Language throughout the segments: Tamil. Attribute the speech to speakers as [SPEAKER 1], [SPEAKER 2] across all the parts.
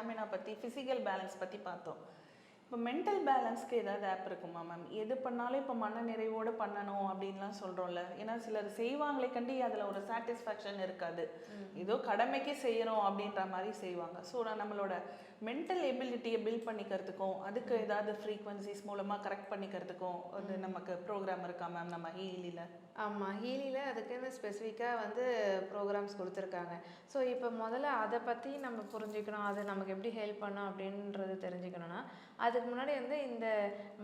[SPEAKER 1] ஸ்டாமினா பற்றி ஃபிசிக்கல் பேலன்ஸ் பற்றி பார்த்தோம். இப்போ மென்டல் பேலன்ஸ்க்கு ஏதாவது ஆப் இருக்குமா மேம் எது பண்ணாலும் இப்போ மன நிறைவோடு பண்ணணும் அப்படின்லாம் சொல்கிறோம்ல ஏன்னா சிலர் செய்வாங்களே கண்டி அதில் ஒரு சாட்டிஸ்ஃபேக்ஷன் இருக்காது. ஏதோ கடமைக்கு செய்கிறோம் அப்படின்ற மாதிரி செய்வாங்க. ஸோ நம்மளோட மென்டல் எபிலிட்டியை பில்ட் பண்ணிக்கிறதுக்கும் அதுக்கு ஏதாவது ஃப்ரீக்வன்சிஸ் மூலமாக கரெக்ட் பண்ணிக்கிறதுக்கும் அது நமக்கு ப்ரோக்ராம் இருக்கா மேம் நம்ம ஹீலியில்
[SPEAKER 2] ஆமாம் ஹீலியில் அதுக்குன்னு ஸ்பெசிஃபிக்காக வந்து ப்ரோக்ராம்ஸ் கொடுத்துருக்காங்க. ஸோ இப்போ முதல்ல அதை பற்றி நம்ம புரிஞ்சுக்கணும். அது நமக்கு எப்படி ஹெல்ப் பண்ணும் அப்படின்றது தெரிஞ்சுக்கணும்னா அதுக்கு முன்னாடி வந்து இந்த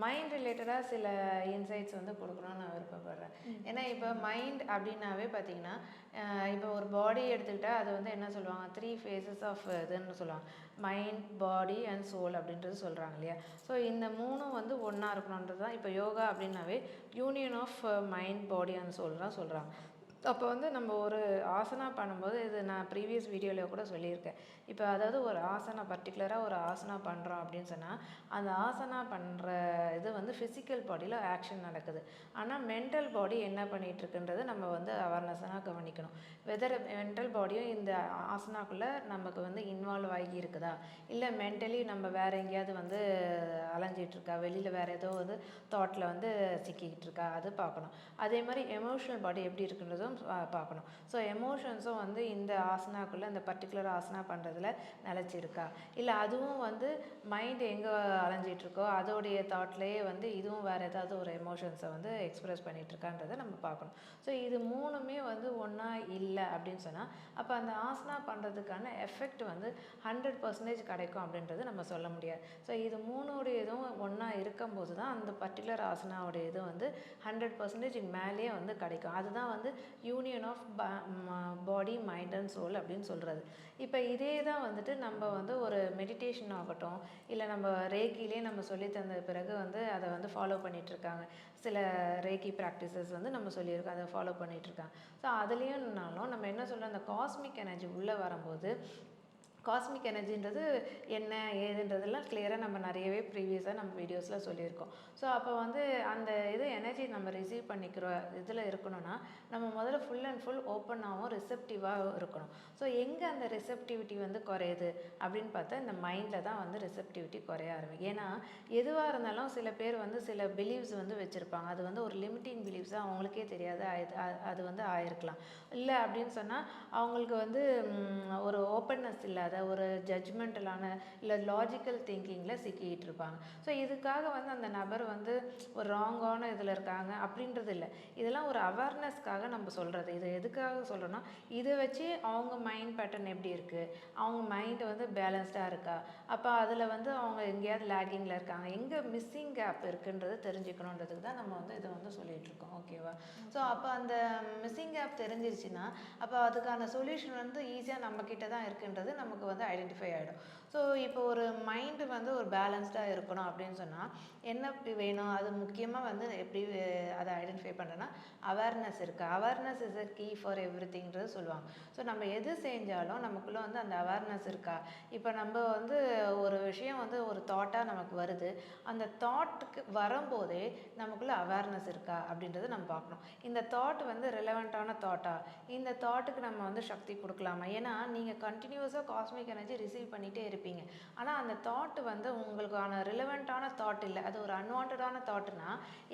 [SPEAKER 2] மைண்ட் ரிலேட்டடாக சில இன்சைட்ஸ் வந்து கொடுக்கணும்னு நான் விருப்பப்படுறேன். ஏன்னா இப்போ மைண்ட் அப்படின்னாவே பார்த்தீங்கன்னா இப்போ ஒரு பாடி எடுத்துக்கிட்டால் அது வந்து என்ன சொல்லுவாங்க? த்ரீ ஃபேஸஸ் ஆஃப் இதுன்னு சொல்லுவாங்க. மைண்ட் பாடி அண்ட் சோல் அப்படின்றது சொல்கிறாங்க இல்லையா? ஸோ இந்த மூணும் வந்து ஒன்றா இருக்கணுன்றது தான் இப்போ யோகா அப்படின்னாவே union of mind body and soul தான் சொல்கிறாங்க அப்போ வந்து நம்ம ஒரு ஆசனா பண்ணும்போது இது நான் ப்ரீவியஸ் வீடியோவில் கூட சொல்லியிருக்கேன். இப்போ அதாவது ஒரு ஆசனா பர்டிகுலராக ஒரு ஆசனா பண்ணுறோம் அப்படின்னு சொன்னால் அந்த ஆசனா பண்ணுற இது வந்து ஃபிசிக்கல் பாடியில் ஆக்ஷன் நடக்குது. ஆனால் மென்டல் பாடி என்ன பண்ணிகிட்ருக்குன்றது நம்ம வந்து அவேர்னஸாக கவனிக்கணும். வெதர் மென்டல் பாடியும் இந்த ஆசனாக்குள்ளே நமக்கு வந்து இன்வால்வ் ஆகி இருக்குதா இல்லை மென்டலி நம்ம வேறு எங்கேயாவது வந்து அலைஞ்சிகிட்ருக்கா வெளியில் வேறு ஏதோ வந்து தாட்டில் வந்து சிக்கிக்கிட்டு இருக்கா அது பார்க்கணும். அதே மாதிரி எமோஷனல் பாடி எப்படி இருக்குன்றதும் பா- பார்க்கணும். ஸோ எமோஷன்ஸும் வந்து இந்த ஆசனாக்குள்ளே இந்த பர்டிகுலர் ஆசனா பண்ணுறதுல நிலச்சிருக்கா? இல்லை அதுவும் வந்து மைண்ட் எங்கே அலைஞ்சிட்டு இருக்கோ அதோடைய தாட்லேயே வந்து இதுவும் வேறு ஏதாவது ஒரு எமோஷன்ஸை வந்து எக்ஸ்ப்ரெஸ் பண்ணிகிட்ருக்கான்றதை நம்ம பார்க்கணும். ஸோ இது மூணுமே வந்து ஒன்றா இல்லை அப்படின்னு சொன்னால் அப்போ அந்த ஆசனா பண்ணுறதுக்கான எஃபெக்ட் வந்து ஹண்ட்ரட் பர்சன்டேஜ் கிடைக்கும் அப்படின்றது நம்ம சொல்ல முடியாது. ஸோ இது மூணுடைய இதுவும் ஒன்றா இருக்கும்போது தான் அந்த பர்டிகுலர் ஆசனாவுடைய இது வந்து ஹண்ட்ரட் பர்சன்டேஜ் மேலேயே வந்து கிடைக்கும். அதுதான் வந்து union of body mind and soul அப்படின்னு சொல்கிறது இப்போ இதே தான் வந்துட்டு நம்ம வந்து ஒரு மெடிடேஷன் ஆகட்டும் இல்லை நம்ம ரேக்கிலே நம்ம சொல்லி தந்த பிறகு வந்து அதை வந்து ஃபாலோ பண்ணிகிட்ருக்காங்க சில ரேக்கி ப்ராக்டிசஸ் வந்து நம்ம சொல்லியிருக்கோம் அதை ஃபாலோ பண்ணிகிட்ருக்காங்க ஸோ அதுலேயும்னாலும் நம்ம என்ன சொல்கிறோம் அந்த காஸ்மிக் எனர்ஜி உள்ளே வரும்போது காஸ்மிக் எனர்ஜின்றது என்ன ஏதுன்றதெல்லாம் கிளியராக நம்ம நிறையவே ப்ரீவியஸாக நம்ம வீடியோஸில் சொல்லியிருக்கோம். ஸோ அப்போ வந்து அந்த இது எனர்ஜி நம்ம ரிசீவ் பண்ணிக்கிற இதில் இருக்கணும்னா நம்ம முதல்ல ஃபுல் அண்ட் ஃபுல் ஓப்பனாகவும் ரிசெப்டிவாக இருக்கணும். ஸோ எங்கே அந்த ரிசெப்டிவிட்டி வந்து குறையுது அப்படின்னு பார்த்தா இந்த மைண்டில் தான் வந்து ரிசெப்டிவிட்டி குறைய ஆரம்பிக்கும் ஏன்னா எதுவாக இருந்தாலும் சில பேர் வந்து சில பிலீவ்ஸ் வந்து வச்சுருப்பாங்க. அது வந்து ஒரு லிமிட்டிங் பிலீவ்ஸாக அவங்களுக்கே தெரியாது அது வந்து ஆயிருக்கலாம். இல்லை அப்படின்னு சொன்னால் அவங்களுக்கு வந்து ஒரு ஓப்பன்னஸ் இல்லாத ஒரு ஜட்ஜ்மெண்டலான இல்லை லாஜிக்கல் திங்கிங்கில் சிக்கிட்டு இருப்பாங்க ஸோ இதுக்காக வந்து அந்த நபர் வந்து ஒரு ராங்கான இதில் இருக்காங்க அப்படின்றது இல்லை. இதெல்லாம் ஒரு அவேர்னஸ்க்காக நம்ம சொல்கிறது இது எதுக்காக சொல்கிறோன்னா இதை வச்சு அவங்க மைண்ட் பேட்டர்ன் எப்படி இருக்குது அவங்க மைண்ட் வந்து பேலன்ஸ்டாக இருக்கா? அப்போ அதில் வந்து அவங்க எங்கேயாவது லேகிங்கில் இருக்காங்க. எங்கே மிஸ்ஸிங் கேப் இருக்குன்றது தெரிஞ்சுக்கணுன்றதுக்கு தான் நம்ம வந்து இதை வந்து சொல்லிகிட்ருக்கோம் இருக்கோம் ஓகேவா ஸோ அப்போ அந்த மிஸ்ஸிங் கேப் தெரிஞ்சிருச்சுன்னா அப்போ அதுக்கான சொல்யூஷன் வந்து ஈஸியாக நம்மக்கிட்ட தான் இருக்குன்றது நமக்கு வந்து ஐடென்டிஃபை ஆகிடும் ஸோ இப்போ ஒரு மைண்டு வந்து ஒரு பேலன்ஸ்டாக இருக்கணும் அப்படின்னு சொன்னால் என்ன வேணும்? அது முக்கியமாக வந்து எப்படி அதை ஐடென்டிஃபை பண்ணுறேன்னா அவேர்னஸ் இருக்குது awareness is a key for every திங்கிறது சொல்லுவாங்க. ஸோ நம்ம எது செஞ்சாலும் நமக்குள்ளே வந்து அந்த அவேர்னஸ் இருக்கா? இப்போ நம்ம வந்து ஒரு விஷயம் வந்து ஒரு தாட்டாக நமக்கு வருது. அந்த தாட்டுக்கு வரும்போதே நமக்குள்ளே அவேர்னஸ் இருக்கா? அப்படின்றத நம்ம பார்க்கணும். இந்த தாட் வந்து ரிலவெண்ட்டான தாட்டா இந்த தாட்டுக்கு நம்ம வந்து சக்தி கொடுக்கலாமா? ஏன்னா நீங்கள் கண்டினியூஸாக காஸ்மிக் எனர்ஜி ரிசீவ் பண்ணிகிட்டே இருப்பீங்க. ஆனால் அந்த தாட் வந்து உங்களுக்கான ரிலவெண்ட்டான தாட் இல்லை. அது ஒரு அன்வான்டான தாட்னா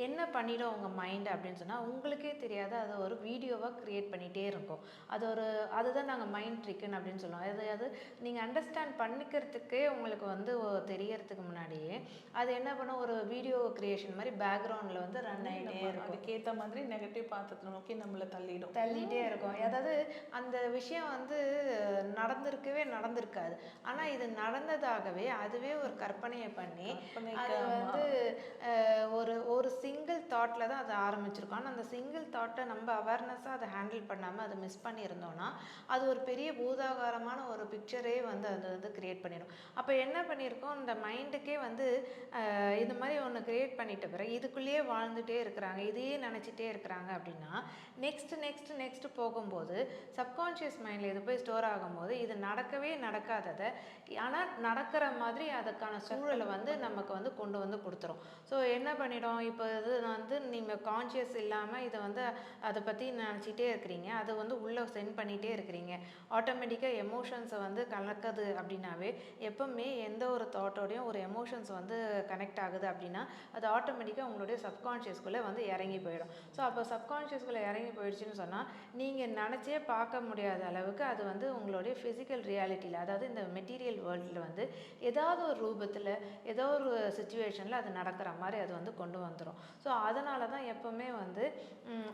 [SPEAKER 2] என்ன பண்ணிடும் உங்கள் மைண்ட் அப்படின்னு சொன்னால் உங்களுக்கே தெரியாது. அது ஒரு வீடியோவாக க்ரியேட் பண்ணிகிட்டே இருக்கும். அது ஒரு அதுதான் நாங்கள் மைண்ட் ட்ரிக்குன்னு அப்படின்னு சொல்லுவோம். அது அது நீங்கள் அண்டர்ஸ்டாண்ட் பண்ணிக்கிறதுக்கே உங்களுக்கு வந்து தெரியறதுக்கு முன்னாடியே அது என்ன பண்ணும்? ஒரு வீடியோ கிரியேஷன் மாதிரி பேக்ரவுண்டில் வந்து ரன் ஆகிட்டே இருக்கும்.
[SPEAKER 1] அதுக்கேற்ற மாதிரி நெகட்டிவ் பாத்திரத்தை நோக்கி நம்மளை தள்ளிடும்.
[SPEAKER 2] தள்ளிட்டே இருக்கும். அதாவது அந்த விஷயம் வந்து நடந்திருக்கவே நடந்திருக்காது. ஆனால் இது நடந்ததாகவே அதுவே ஒரு கற்பனையை பண்ணி அது. வந்து ஒரு ஒரு சிங்கிள் தாட்டில் தான் அது ஆரம்பிச்சிருக்கோம். ஆனால் அந்த சிங்கிள் தாட்டை நம்ம அவேர்னஸாக அதை ஹேண்டில் பண்ணாமல் அதை மிஸ் பண்ணியிருந்தோம்னா அது ஒரு பெரிய பூதாகாரமான ஒரு பிக்சரே வந்து அது வந்து கிரியேட் பண்ணிடும். அப்போ என்ன பண்ணியிருக்கோம்? இந்த மைண்டுக்கே வந்து இந்த மாதிரி ஒன்று கிரியேட் பண்ணிட்ட பிறகு இதுக்குள்ளேயே வாழ்ந்துட்டே இருக்கிறாங்க. இதையே நினச்சிட்டே இருக்கிறாங்க அப்படின்னா நெக்ஸ்ட் நெக்ஸ்ட் நெக்ஸ்ட் போகும்போது சப்கான்ஷியஸ் மைண்டில் இது போய் ஸ்டோர் ஆகும்போது இது இது நடக்கவே நடக்காததை ஆனால் நடக்கிற மாதிரி அதுக்கான சூழலை வந்து நமக்கு வந்து கொண்டு வந்து கொடுத்துரும். ஸோ என்ன பண்ணிடும்? இப்போ இது வந்து நீங்கள் கான்ஷியஸ் இல்லாமல் இதை வந்து அதை பற்றி நினச்சிட்டே இருக்கிறீங்க. அதை வந்து உள்ளே சென்ட் பண்ணிகிட்டே இருக்கிறீங்க. ஆட்டோமேட்டிக்காக எமோஷன்ஸை வந்து கலக்குது அப்படின்னாவே எப்பவுமே எந்த ஒரு தாட்டோடையும் ஒரு எமோஷன்ஸ் வந்து கனெக்ட் ஆகுது அப்படின்னா அது ஆட்டோமேட்டிக்காக உங்களுடைய சப்கான்ஷியஸ்குள்ளே வந்து இறங்கி போயிடும். ஸோ அப்போ சப்கான்ஷியஸ்குள்ளே இறங்கி போயிடுச்சுன்னு சொன்னால் நீங்கள் நினச்சே பார்க்க முடியாத அளவுக்கு அது வந்து உங்களுடைய ஃபிசிக்கல் ரியாலிட்டியில் அதாவது இந்த மெட்டீரியல் வேர்ல்டில் வந்து ஏதாவது ஒரு ரூபத்தில் ஏதோ ஒரு சுச்சுவேஷனில் அது நடக்கிற மாதிரி அது வந்து கொண்டு வந்துடும் ஸோ அதனால தான் எப்போவுமே வந்து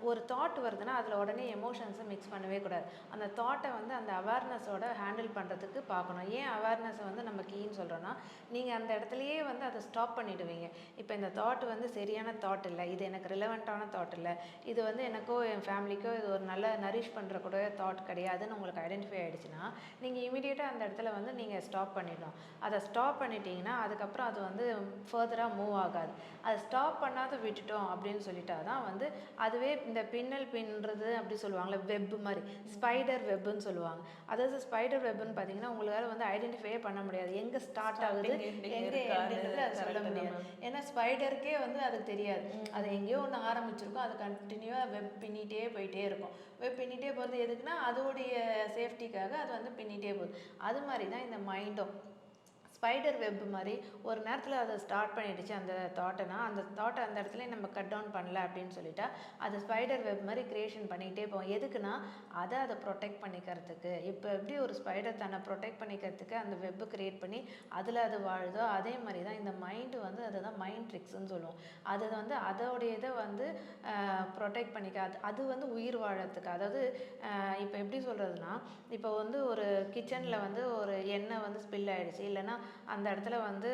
[SPEAKER 2] ஒரு தாட் வருதுன்னா அதில் உடனே எமோஷன்ஸை மிக்ஸ் பண்ணவே கூடாது. அந்த தாட்டை வந்து அந்த அவேர்னஸோட ஹேண்டில் பண்ணுறதுக்கு பார்க்கணும். ஏன் அவேர்னஸை வந்து நம்ம கீன்னு சொல்கிறோன்னா நீங்கள் அந்த இடத்துலையே வந்து அதை ஸ்டாப் பண்ணிவிடுவீங்க இப்போ இந்த தாட் வந்து சரியான தாட் இல்லை இது எனக்கு ரிலவெண்ட்டான தாட் இல்லை இது வந்து எனக்கோ என் ஃபேமிலிக்கோ இது ஒரு நல்ல நரிஷ் பண்ணுற கூட தாட் கிடையாதுன்னு உங்களுக்கு ஐடென்டிஃபை ஆகிடுச்சுன்னா நீங்கள் இமீடியட்டாக அந்த இடத்துல வந்து நீங்கள் ஸ்டாப் பண்ணிடணும். அதை ஸ்டாப் பண்ணிட்டீங்கன்னா அதுக்கப்புறம் அது வந்து ஃபர்தராக மூவ் ஆகாது. அதை ஸ்டாப் பண்ணாத விட்டுட்டோம் அப்படின்னு சொல்லிட்டா தான் வந்து அதுவே இந்த பின்னல் பின்னுறது அப்படி சொல்லுவாங்கள்ல வெப் மாதிரி ஸ்பைடர் வெப்புன்னு சொல்லுவாங்க. அதாவது ஸ்பைடர் வெப்புன்னு பார்த்தீங்கன்னா உங்களால் வந்து ஐடென்டிஃபையே பண்ண முடியாது. எங்கே ஸ்டார்ட் ஆகுது எங்கே அது சொல்ல முடியாது. ஏன்னா ஸ்பைடருக்கே வந்து அதுக்கு தெரியாது. அது எங்கேயோ ஒன்று ஆரம்பிச்சிருக்கும். அது கண்டினியூவாக வெப் பின்னிட்டே போயிட்டே இருக்கும். வெப் பின்னிட்டே போகிறது எதுக்குன்னா அதோடைய சேஃப்டிக்காக அது வந்து பின்னிட்டே போகுது. அது மாதிரி தான் இந்த மைண்டும் ஸ்பைடர் வெப் மாதிரி ஒரு நேரத்தில் அதை ஸ்டார்ட் பண்ணிடுச்சு அந்த தாட்டைனா அந்த தாட்டை அந்த இடத்துல நம்ம கட் டவுன் பண்ணல அப்படின்னு சொல்லிட்டா அது ஸ்பைடர் வெப் மாதிரி க்ரியேஷன் பண்ணிக்கிட்டே போவோம் எதுக்குன்னா அதை அதை ப்ரொடெக்ட் பண்ணிக்கிறதுக்கு. இப்போ எப்படி ஒரு ஸ்பைடர் தன்னை ப்ரொடெக்ட் பண்ணிக்கிறதுக்கு அந்த வெப்பு க்ரியேட் பண்ணி அதில் அது வாழுதோ அதே மாதிரி தான் இந்த மைண்டு வந்து அதுதான் மைண்ட் ட்ரிக்ஸ்ன்னு சொல்லுவோம். அது வந்து அதோடைய இதை வந்து ப்ரொடெக்ட் பண்ணிக்க அது அது வந்து உயிர் வாழறதுக்கு. அதாவது இப்போ எப்படி சொல்கிறதுனா இப்போ வந்து ஒரு கிச்சனில் வந்து ஒரு எண்ணெய் வந்து ஸ்பில் ஆகிடுச்சு இல்லைன்னா அந்த இடத்துல வந்து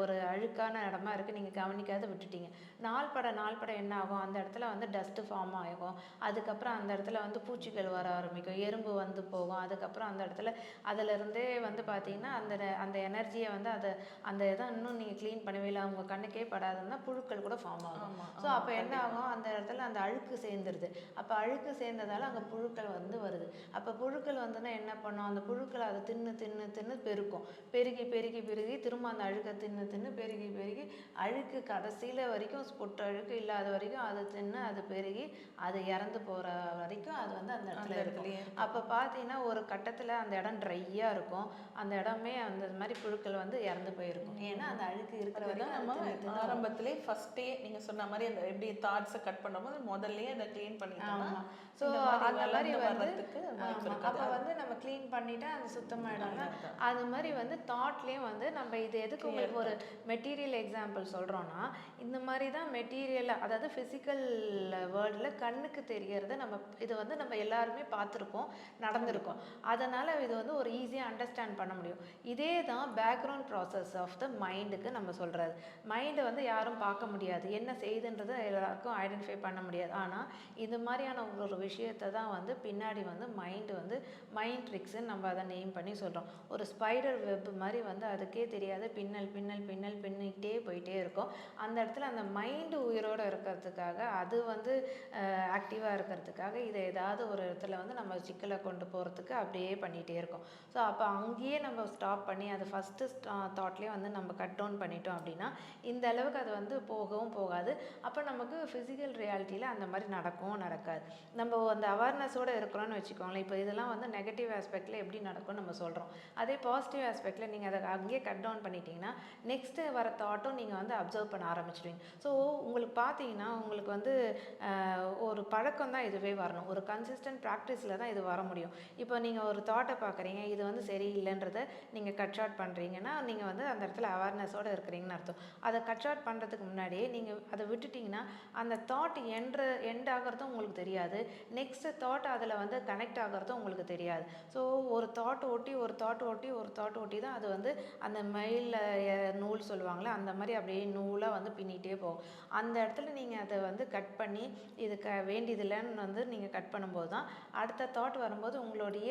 [SPEAKER 2] ஒரு அழுக்கான இடமா இருக்குது நீங்கள் கவனிக்காத விட்டுட்டீங்க. நாள் பட நாள் பட என்ன ஆகும்? அந்த இடத்துல வந்து டஸ்ட்டு ஃபார்ம் ஆகும் அதுக்கப்புறம் அந்த இடத்துல வந்து பூச்சிகள் வர ஆரம்பிக்கும். எறும்பு வந்து போகும். அதுக்கப்புறம் அந்த இடத்துல அதிலிருந்தே வந்து பார்த்தீங்கன்னா அந்த அந்த எனர்ஜியை வந்து அதை அந்த இதை இன்னும் நீங்கள் க்ளீன் பண்ணவே இல்லை. உங்கள் கண்ணுக்கே படாதுன்னா புழுக்கள் கூட ஃபார்ம் ஆகும். ஸோ அப்போ என்ன ஆகும்? அந்த இடத்துல அந்த அழுக்கு சேர்ந்துருது. அப்போ அழுக்கு சேர்ந்ததால அங்கே புழுக்கள் வந்து வருது. அப்போ புழுக்கள் வந்துன்னா என்ன பண்ணும்? அந்த புழுக்கள் அதை தின்னு தின்னு தின்னு பெருக்கும். பெருகி பெருகி பெருகி திரும்ப அந்த அழுக்கை தின்னு தின்னு பெருகி பெருகி அழுக்கு கடைசியில் வரைக்கும் பொட்டு அழுக்கு இல்லாத வரைக்கும் அதை தின்னு அது பெருகி அது இறந்து போகிற வரைக்கும் அது வந்து அந்த இடத்துல இருக்கும். அப்போ பார்த்தீங்கன்னா ஒரு கட்டத்தில் அந்த இடம் ட்ரையாக இருக்கும். அந்த இடமே அந்த மாதிரி புழுக்கள் வந்து இறந்து போயிருக்கும். ஏன்னா அந்த அழுக்கு இருக்கிற வரைக்கும்
[SPEAKER 1] நம்ம ஆரம்பத்திலே ஃபர்ஸ்டே நீங்க சொன்ன மாதிரி அந்த எப்படி தாட்ஸை கட் பண்ணும்போது முதல்லயே அதை க்ளீன் பண்ணிட்டோம்னா
[SPEAKER 2] ஆமா. ஸோ அந்த மாதிரி
[SPEAKER 1] வர்றதுக்கு.
[SPEAKER 2] அப்போ வந்து நம்ம க்ளீன் பண்ணிட்டா அது சுத்தமாயிடும்ல
[SPEAKER 1] அதான்.
[SPEAKER 2] அது மாதிரி வந்து தாட்லேயும் வந்து நம்ம இது எதுக்கு உங்களுக்கு ஒரு மெட்டீரியல் எக்ஸாம்பிள் சொல்கிறோன்னா இந்த மாதிரி தான் மெட்டீரியல் அதாவது ஃபிசிக்கல் வேர்ல்டில் கண்ணுக்கு தெரியறத நம்ம இது வந்து நம்ம எல்லாருமே பார்த்துருப்போம் நடந்திருக்கும். அதனால் இது வந்து ஒரு ஈஸியாக அண்டர்ஸ்டாண்ட் பண்ண முடியும். இதே தான் பேக்ரவுண்ட் ப்ராசஸ் ஆஃப் த மைண்டுக்கு நம்ம சொல்கிறது மைண்டை வந்து யாரும் பார்க்க முடியாது. என்ன செய்யுதுன்றதை எல்லாருக்கும் ஐடென்டிஃபை பண்ண முடியாது. ஆனால் இது மாதிரியான ஒரு விஷயத்தை தான் வந்து பின்னாடி வந்து மைண்டு வந்து மைண்ட் ட்ரிக்ஸ்ன்னு நம்ம அதை நேம் பண்ணி சொல்கிறோம் ஒரு ஸ்பைடர் வெப் மாதிரி வந்து அதுக்கே தெரியாத பின்னல் பின்னல் பின்னல் பின்னிக்கிட்டே போயிட்டே இருக்கும். அந்த இடத்துல அந்த மைண்டு உயிரோடு இருக்கிறதுக்காக அது வந்து ஆக்டிவாக இருக்கிறதுக்காக இதை ஏதாவது ஒரு இடத்துல வந்து நம்ம சிக்கலை கொண்டு போகிறதுக்கு அப்படியே பண்ணிகிட்டே இருக்கோம். ஸோ அப்போ அங்கேயே நம்ம ஸ்டாப் பண்ணி அதை ஃபஸ்ட்டு தாட்லேயே வந்து நம்ம கட் டவுன் பண்ணிட்டோம் அப்படின்னா இந்த அளவுக்கு அது வந்து போகவும் போகாது. அப்போ நமக்கு ஃபிசிக்கல் ரியாலிட்டியில் அந்த மாதிரி நடக்கவும் நடக்காது. நம்ம அந்த அவேர்னஸோடு இருக்கிறோன்னு வச்சுக்கோங்களேன். இப்போ இதெல்லாம் வந்து நெகட்டிவ் ஆஸ்பெக்டில் எப்படி நடக்கும்னு நம்ம சொல்கிறோம் அதே பாசிட்டிவ் ஆஸ்பெக்டில் நீங்கள் அதை அங்கேயே கட் டவுன் பண்ணிட்டீங்கன்னா நெக்ஸ்ட்டு வர தாட்டும் நீங்கள் வந்து அப்சர்வ் பண்ண ஆரம்பிச்சிடுவீங்க. ஸோ உங்களுக்கு பார்த்தீங்கன்னா உங்களுக்கு வந்து ஒரு பழக்கம் தான் இதுவே வரணும். ஒரு கன்சிஸ்டன்ட் ப்ராக்டிஸில் தான் இது வர முடியும். இப்போ நீங்கள் ஒரு தாட்டை பார்க்குறீங்க இது வந்து சரியில்லைன்றதை நீங்கள் கட் ஷார்ட் பண்ணுறீங்கன்னா நீங்கள் வந்து அந்த இடத்துல அவேர்னஸோடு இருக்கிறீங்கன்னு அர்த்தம். அதை கட் ஷார்ட் பண்ணுறதுக்கு முன்னாடியே நீங்கள் அதை விட்டுட்டிங்கன்னா அந்த தாட் என்ற எண்ட் ஆகிறதும் உங்களுக்கு தெரியாது. நெக்ஸ்ட்டு தாட் அதில் வந்து கனெக்ட் ஆகிறதும் உங்களுக்கு தெரியாது. ஸோ ஒரு தாட் ஓட்டி ஒரு தாட் ஓட்டி ஒரு தாட் ஓட்டி தான் அது வந்து அந்த மயிலில் நூல் சொல்லுவாங்களே அந்த மாதிரி அப்படியே நூலாக வந்து பின்னிகிட்டே போகும். அந்த இடத்துல நீங்கள் அதை வந்து கட் பண்ணி இது க வேண்டியதில்லைன்னு வந்து நீங்கள் கட் பண்ணும்போது தான் அடுத்த தாட் வரும்போது உங்களுடைய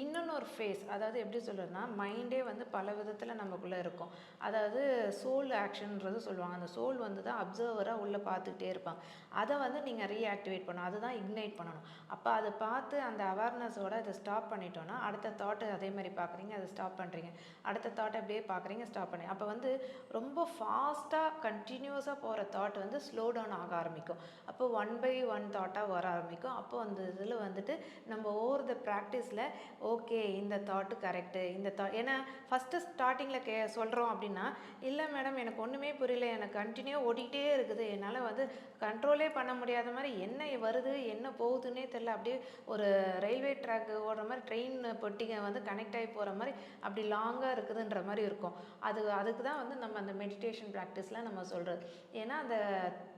[SPEAKER 2] இன்னொன்று ஒரு ஃபேஸ் அதாவது எப்படி சொல்கிறதுனா மைண்டே வந்து பல விதத்தில் நமக்குள்ளே இருக்கும். அதாவது சோல் ஆக்ஷன்ன்றது சொல்லுவாங்க. அந்த சோல் வந்து தான் அப்சர்வராக உள்ளே பார்த்துக்கிட்டே இருப்பாங்க. அதை வந்து நீங்கள் ரீஆக்டிவேட் பண்ணணும். அதுதான் இக்னைட் பண்ணணும். அப்போ அதை பார்த்து அந்த அவேர்னஸோட அதை ஸ்டாப் பண்ணிட்டோன்னா அடுத்த தாட்டு அதே மாதிரி பார்க்குறீங்க அதை ஸ்டாப் பண்ணுறீங்க அடுத்த தாட்டை அப்படியே பார்க்குறீங்க ஸ்டாப் பண்ணி. அப்போ வந்து ரொம்ப ஃபாஸ்ட்டாக கண்டினியூஸாக போகிற தாட் வந்து ஸ்லோ டவுன் ஆக ஆரம்பிக்கும். அப்போ ஒன் பை ஒன் தாட்டாக வர ஆரம்பிக்கும். அப்போ அந்த இதில் வந்துட்டு நம்ம ஓவர் த ப்ராக்டிஸில் ஓகே இந்த தாட்டு கரெக்டு இந்த தா ஏன்னா ஃபஸ்ட்டு ஸ்டார்டிங்கில் கே சொல்கிறோம் அப்படின்னா இல்லை மேடம் எனக்கு ஒன்றுமே புரியல. எனக்கு கண்டினியூ ஓடிக்கிட்டே இருக்குது. என்னால் வந்து கண்ட்ரோலே பண்ண முடியாத மாதிரி என்ன வருது என்ன போகுதுன்னே தெரில அப்படியே ஒரு ரயில்வே ட்ராக் ஓடுற மாதிரி ட்ரெயின் பொட்டிங்க வந்து கனெக்ட் ஆகி போகிற மாதிரி அப்படி லாங்காக இருக்குதுன்ற மாதிரி இருக்கும். அது அதுக்கு தான் வந்து நம்ம அந்த மெடிடேஷன் ப்ராக்டிஸ்லாம் நம்ம சொல்கிறது ஏன்னா அந்த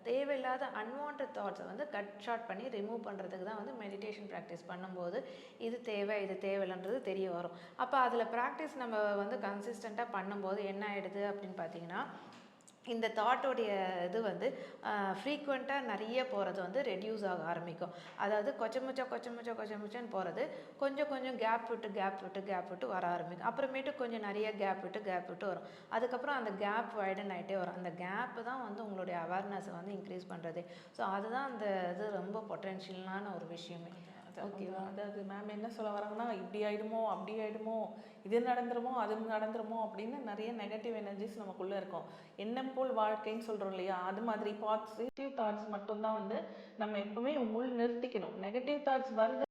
[SPEAKER 2] தேவையில்லாத அன்வான்ட் தாட்ஸை வந்து கட் ஷார்ட் பண்ணி ரிமூவ் பண்ணுறதுக்கு தான் வந்து மெடிடேஷன் ப்ராக்டிஸ் பண்ணும்போது இது தேவை இது தேவையில்லைன்றது தெரிய வரும். அப்போ அதில் ப்ராக்டிஸ் நம்ம வந்து கன்சிஸ்டண்ட்டாக பண்ணும்போது என்ன ஆகிடுது அப்படின்னு பார்த்தீங்கன்னா இந்த தாட்டோடைய இது வந்து ஃப்ரீக்குவெண்ட்டாக நிறைய போகிறது வந்து ரெடியூஸ் ஆக ஆரம்பிக்கும். அதாவது கொச்சமுச்சா கொச்சமுச்சா கொச்சமுச்சான்னு போகிறது கொஞ்சம் கொஞ்சம் கேப் விட்டு கேப் விட்டு கேப் விட்டு வர ஆரம்பிக்கும். அப்புறமேட்டு கொஞ்சம் நிறைய கேப் விட்டு கேப் விட்டு வரும். அதுக்கப்புறம் அந்த கேப் வைடன் ஆகிட்டே வரும். அந்த கேப்பு தான் வந்து உங்களுடைய அவேர்னஸை வந்து இன்க்ரீஸ் பண்ணுறது ஸோ அதுதான் அந்த இது ரொம்ப பொட்டென்ஷியலான ஒரு விஷயமே.
[SPEAKER 1] ஓகேவா அதாவது மேம் என்ன சொல்ல வராங்கன்னா இப்படி ஆயிடுமோ அப்படி ஆயிடுமோ இது நடந்துருமோ அது நடந்துருமோ அப்படின்னு நிறைய நெகட்டிவ் எனர்ஜிஸ் நமக்குள்ள இருக்கும். எண்ணம் போல் வாழ்க்கைன்னு சொல்றோம் இல்லையா? அது மாதிரி பாசிட்டிவ் தாட்ஸ் மட்டும்தான் வந்து நம்ம எப்பவுமே உள் நிறுத்திக்கணும். நெகட்டிவ் தாட்ஸ் வருது